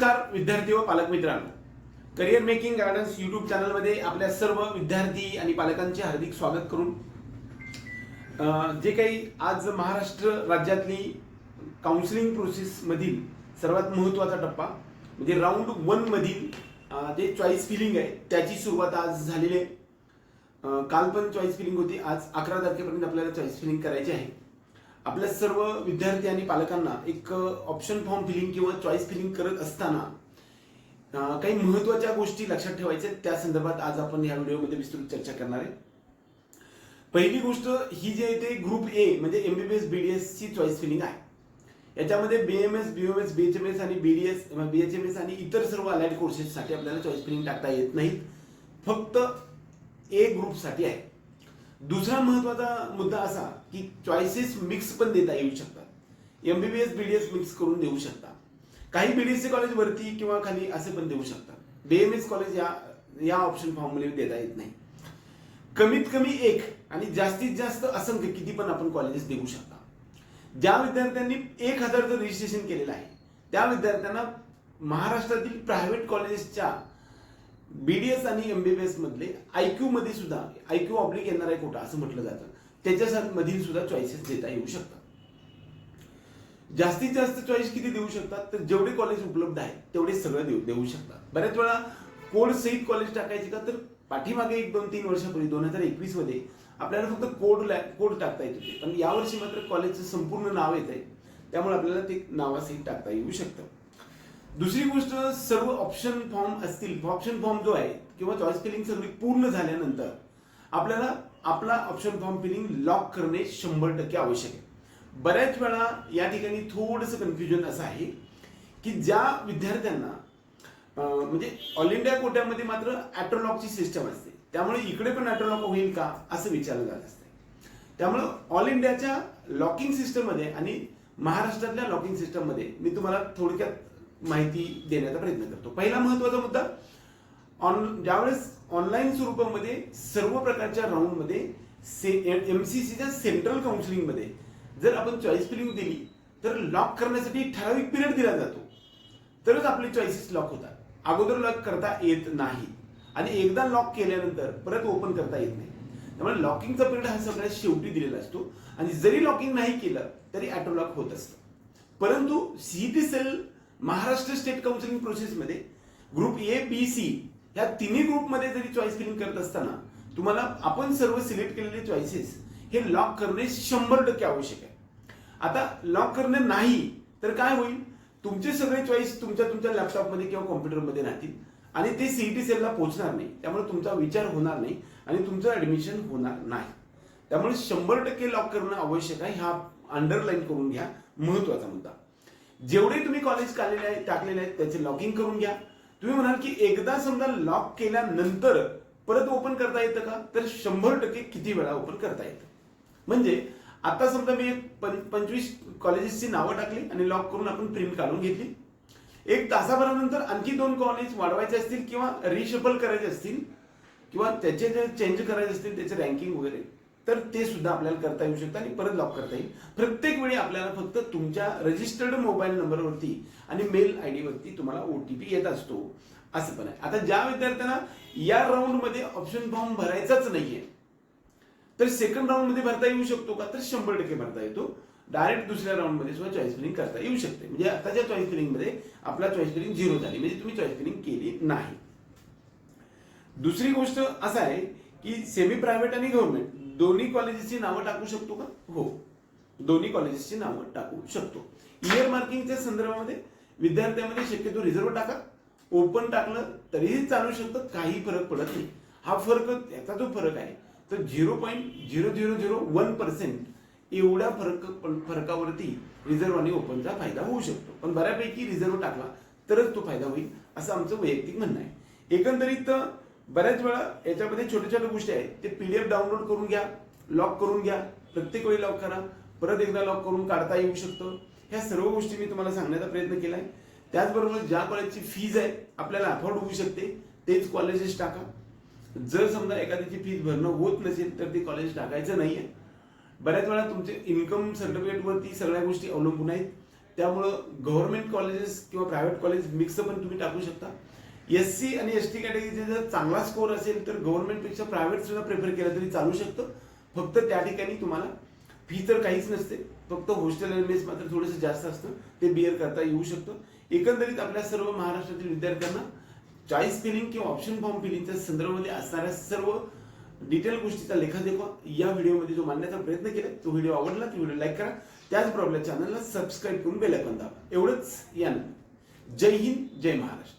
नमस्कार विद्यार्थी व पालक मित्रांनो. करिअर मेकिंग गायडन्स युट्यूब चॅनलमध्ये आपल्या सर्व विद्यार्थी आणि पालकांचे हार्दिक स्वागत करून जे काही आज महाराष्ट्र राज्यातली काउन्सिलिंग प्रोसेस मधील सर्वात महत्त्वाचा टप्पा म्हणजे राऊंड वन मधील जे चॉईस फिलिंग आहे त्याची सुरुवात आज झालेली आहे. काल पण चॉईस फिलिंग होती आज अकरा तारखेपर्यंत आपल्याला चॉईस फिलिंग करायची आहे. आपल्या सर्व विद्यार्थी आणि पालकांना एक ऑप्शन फॉर्म फिलिंग किंवा चॉईस फिलिंग करत असताना काही महत्त्वाच्या गोष्टी लक्षात ठेवायच्या त्या संदर्भात आज आपण या व्हिडिओमध्ये विस्तृत चर्चा करणार आहे. पहिली गोष्ट ही जी आहे ते ग्रुप ए म्हणजे एमबीबीएस बीडीएस ची चॉईस फिलिंग आहे. याच्यामध्ये बीएमएस बीओएमएस बीएचएमएस आणि बीडीएस बीएचएमएस आणि इतर सर्व अलाइड कोर्सेससाठी आपल्याला चॉईस फिलिंग टाकता येत नाहीत. फक्त ए ग्रुपसाठी आहे. दुसरा महत्त्वाचा मुद्दा असा की चॉईसेस मिक्स पण देता येऊ शकतात. एमबीबीएस बीडीएस मिक्स करून देऊ शकता काही बीडीएसचे कॉलेज वरती किंवा खाली असे पण देऊ शकतात. बीएमएस कॉलेज या या ऑप्शन फॉर्ममध्ये देता येत नाही. कमीत कमी एक आणि जास्तीत जास्त असंख्य किती पण आपण कॉलेजेस देऊ शकता. ज्या विद्यार्थ्यांनी एक हजारचं रजिस्ट्रेशन केलेलं आहे त्या विद्यार्थ्यांना महाराष्ट्रातील प्रायव्हेट कॉलेजेसच्या बीडीएस आणि एमबीबीएस मधले आयक्यू मध्ये सुद्धा आयक्यू ऑब्लिक येणार आहे कोटा असं म्हटलं जातं. त्याच्या मधील सुद्धा चॉईसेस देता येऊ शकतात. जास्तीत जास्त चॉईस किती देऊ शकतात? तर जेवढे कॉलेज उपलब्ध आहेत तेवढे सगळं देऊ देऊ शकतात. बऱ्याच वेळा कोड सहित कॉलेज टाकायचे का तर पाठीमागे एक दोन तीन वर्षापूर्वी दोन हजार एकवीसमध्ये आपल्याला फक्त कोड कोड टाकता येत होते. पण यावर्षी मात्र कॉलेजचं संपूर्ण नाव येत आहे त्यामुळे आपल्याला ते नावासहित टाकता येऊ शकतं. दुसरी गोष्ट सर्व ऑप्शन फॉर्म असतील ऑप्शन फॉर्म जो आहे किंवा चॉईस फिलिंग सगळी पूर्ण झाल्यानंतर आपल्याला आपला ऑप्शन फॉर्म फिलिंग लॉक करणे शंभर टक्के आवश्यक आहे. बऱ्याच वेळा या ठिकाणी थोडंसं कन्फ्युजन असं आहे की ज्या विद्यार्थ्यांना म्हणजे ऑल इंडिया कोट्यामध्ये मात्र ॲट्रोलॉकची सिस्टम असते. त्यामुळे इकडे पण ॲट्रोलॉक होईल का असं विचारलं जात असते. त्यामुळं ऑल इंडियाच्या लॉकिंग सिस्टममध्ये आणि महाराष्ट्रातल्या लॉकिंग सिस्टममध्ये मी तुम्हाला थोडक्यात माहिती देण्याचा प्रयत्न करतो. पहिला महत्त्वाचा मुद्दा ऑन ज्यावेळेस ऑनलाईन स्वरूपामध्ये सर्व प्रकारच्या राऊंडमध्ये से एम सी सीच्या सेंट्रल काउन्सिलिंगमध्ये जर आपण चॉईस फिलिंग दिली तर लॉक करण्यासाठी ठराविक पिरियड दिला जातो. तरच आपले चॉईसेस लॉक होतात. अगोदर लॉक करता येत नाही. आणि एकदा लॉक केल्यानंतर परत ओपन करता येत नाही. त्यामुळे लॉकिंगचा पिरियड हा सगळ्यात शेवटी दिलेला असतो. आणि जरी लॉकिंग नाही केलं तरी ऑटो लॉक होत असतं. परंतु CET cell Maharashtra state counselling प्रोसेसमध्ये ग्रुप ए बी सी या तिन्ही ग्रुपमध्ये जरी चॉईस फिलिंग करत असताना तुम्हाला आपण सर्व सिलेक्ट केलेले चॉईसेस हे लॉक करणे शंभर टक्के आवश्यक आहे. आता लॉक करणे नाही तर काय होईल? तुमचे सगळे चॉईस तुमच्या तुमच्या लॅपटॉपमध्ये किंवा कॉम्प्युटरमध्ये राहतील आणि ते सीईटी सेलला पोहोचणार नाही. त्यामुळे तुमचा विचार होणार नाही आणि तुमचं ऍडमिशन होणार नाही. त्यामुळे शंभर टक्के लॉक करणं आवश्यक आहे. हा अंडरलाईन करून घ्या. महत्त्वाचा मुद्दा. जेवढे तुम्ही कॉलेज काढलेले आहेत टाकलेले आहेत त्याचे लॉगिंग करून घ्या. तुम्ही म्हणाल की एकदा समजा लॉक केल्यानंतर परत ओपन करता येतं का? तर शंभर टक्के किती वेळा ओपन करता येतं. म्हणजे आता समजा मी एक पं- पंचवीस कॉलेजेसची नावं टाकली आणि लॉक करून आपण प्रिंट काढून घेतली. एक तासाभरानंतर आणखी दोन कॉलेज वाढवायचे असतील किंवा रिशफल करायचे असतील किंवा त्याचे जे चेंज करायचे असतील त्याचे रँकिंग वगैरे. तर ते सुद्धा आपल्याला करता येऊ शकतं आणि परत लॉक करता येईल. प्रत्येक वेळी आपल्याला फक्त तुमच्या रजिस्टर्ड मोबाईल नंबरवरती आणि मेल आय वरती तुम्हाला ओटीपी येत असतो. असं पण आहे. आता ज्या विद्यार्थ्यांना या राऊंडमध्ये ऑप्शन फॉर्म भरायचाच नाहीये तर सेकंड राऊंडमध्ये भरता येऊ शकतो का? तर शंभर टक्के भरता येतो. डायरेक्ट दुसऱ्या राऊंडमध्ये सुद्धा चॉईस फिलिंग करता येऊ शकते. म्हणजे आताच्या चॉईस फिलिंगमध्ये आपला चॉईस फिलिंग झिरो झाली. म्हणजे तुम्ही चॉईस फिलिंग केली नाही. दुसरी गोष्ट असं आहे की सेमी प्रायव्हेट आणि गव्हर्नमेंट दोन्ही कॉलेजेसची नावं टाकू शकतो का? हो. दोन्ही कॉलेजेसची नावं टाकू शकतो. इयर मार्किंगच्या संदर्भामध्ये विद्यार्थ्यांमध्ये शक्यतो रिझर्व टाका. ओपन टाकलं तरीही चालू शकतं काही फरक पडत नाही. हा फरक याचा जो फरक आहे तर zero point zero zero zero one percent एवढ्या फरक फरकावरती रिझर्व आणि ओपनचा फायदा होऊ शकतो. पण बऱ्यापैकी रिझर्व टाकला तरच तो फायदा होईल असं आमचं वैयक्तिक म्हणणं आहे. एकंदरीत बऱ्याच वेळा याच्यामध्ये छोट्या छोट्या गोष्टी आहेत. ते पीडीएफ डाउनलोड करून घ्या लॉक करून घ्या प्रत्येक वेळी लॉक करा. परत एकदा लॉक करून काढता येऊ शकतं. ह्या सर्व गोष्टी मी तुम्हाला सांगण्याचा प्रयत्न केलाय. त्याचबरोबर ज्या कॉलेजची फीज आहे आपल्याला अफोर्ड होऊ शकते तेच कॉलेजेस टाका. जर समजा एखाद्याची फीज भरणं होत नसेल तर ते कॉलेज टाकायचं नाही आहे बऱ्याच वेळा तुमचे इन्कम सर्टिफिकेटवरती सगळ्या गोष्टी अवलंबून आहेत. त्यामुळं गव्हर्नमेंट कॉलेजेस किंवा प्रायव्हेट कॉलेज मिक्स पण तुम्ही टाकू शकता. एस सी आणि एस टी कॅटेगरीचे जर चांगला स्कोर असेल तर गव्हर्नमेंटपेक्षा प्रायव्हेट सुद्धा प्रेफर केलं तरी चालू शकतं. फक्त त्या ठिकाणी तुम्हाला फी तर काहीच नसते. फक्त हॉस्टेल आणि मेस मात्र थोडंसं जास्त असतं. ते बिअर करता येऊ शकतं. एकंदरीत आपल्या सर्व महाराष्ट्रातील विद्यार्थ्यांना चॉईस फिलिंग किंवा ऑप्शन फॉर्म फिलिंगच्या संदर्भामध्ये असणाऱ्या सर्व डिटेल गोष्टीचा लेखाजोखा या व्हिडिओमध्ये जो मांडण्याचा प्रयत्न केला तो व्हिडिओ आवडला तो व्हिडिओ लाईक करा. त्याचबरोबर आपल्या चॅनलला सबस्क्राईब करून बेल दाबा. एवढंच यानं जय हिंद जय महाराष्ट्र.